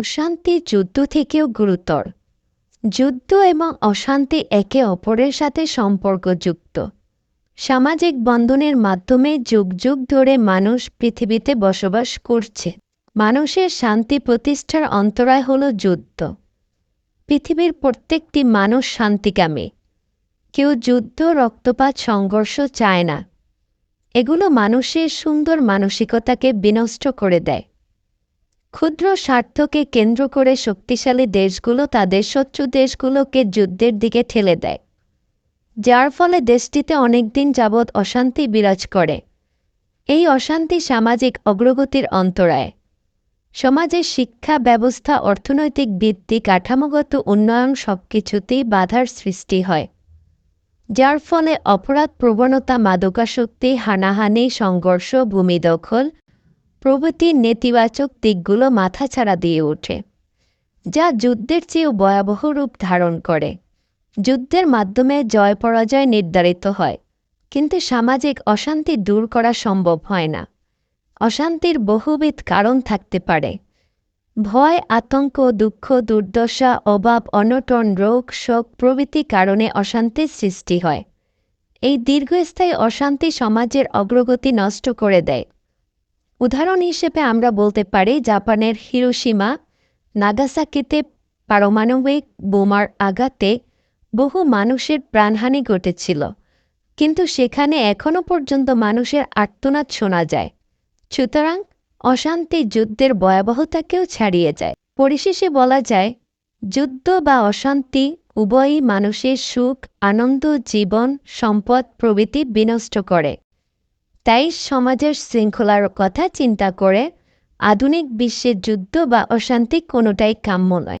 অশান্তি যুদ্ধ থেকেও গুরুতর। যুদ্ধ এবং অশান্তি একে অপরের সাথে সম্পর্কযুক্ত। সামাজিক বন্ধনের মাধ্যমে যুগ যুগ ধরে মানুষ পৃথিবীতে বসবাস করছে। মানুষের শান্তি প্রতিষ্ঠার অন্তরায় হল যুদ্ধ। পৃথিবীর প্রত্যেকটি মানুষ শান্তিকামী। কেউ যুদ্ধ, রক্তপাত, সংঘর্ষ চায় না। এগুলো মানুষের সুন্দর মানসিকতাকে বিনষ্ট করে দেয়। ক্ষুদ্র স্বার্থকে কেন্দ্র করে শক্তিশালী দেশগুলো তাদের শত্রু দেশগুলোকে যুদ্ধের দিকে ঠেলে দেয়, যার ফলে দেশটিতে অনেকদিন যাবৎ অশান্তি বিরাজ করে। এই অশান্তি সামাজিক অগ্রগতির অন্তরায়। সমাজের শিক্ষা, ব্যবস্থা, অর্থনৈতিক ভিত্তি কাঠামোগত উন্নয়ন সবকিছুতেই বাধার সৃষ্টি হয়, যার ফলে অপরাধ প্রবণতা, মাদকাসক্তি, হানাহানি, সংঘর্ষ ভূমিদখল প্রভৃতি নেতিবাচক দিকগুলো মাথাছাড়া দিয়ে ওঠে, যা যুদ্ধের চেয়েও ভয়াবহ রূপ ধারণ করে। যুদ্ধের মাধ্যমে জয় পরাজয় নির্ধারিত হয়, কিন্তু সামাজিক অশান্তি দূর করা সম্ভব হয় না। অশান্তির বহুবিধ কারণ থাকতে পারে। ভয়, আতঙ্ক, দুঃখ, দুর্দশা, অভাব, অনটন, রোগ, শোক প্রভৃতি কারণে অশান্তির সৃষ্টি হয়। এই দীর্ঘস্থায়ী অশান্তি সমাজের অগ্রগতি নষ্ট করে দেয়। উদাহরণ হিসেবে আমরা বলতে পারি জাপানের হিরোসীমা নাগাসাকিতে পারমাণবিক বোমার আঘাতে বহু মানুষের প্রাণহানি ঘটেছিল। কিন্তু সেখানে এখনও পর্যন্ত মানুষের আর্তনাদ শোনা যায়। সুতরাং অশান্তি যুদ্ধের ভয়াবহতাকেও ছাড়িয়ে যায়। পরিশেষে বলা যায়, যুদ্ধ বা অশান্তি উভয়ই মানুষের সুখ, আনন্দ, জীবন, সম্পদ প্রভৃতি বিনষ্ট করে। তাই সমাজের শৃঙ্খলার কথা চিন্তা করে আধুনিক বিশ্বে যুদ্ধ বা অশান্তি কোনোটাই কাম্য নয়।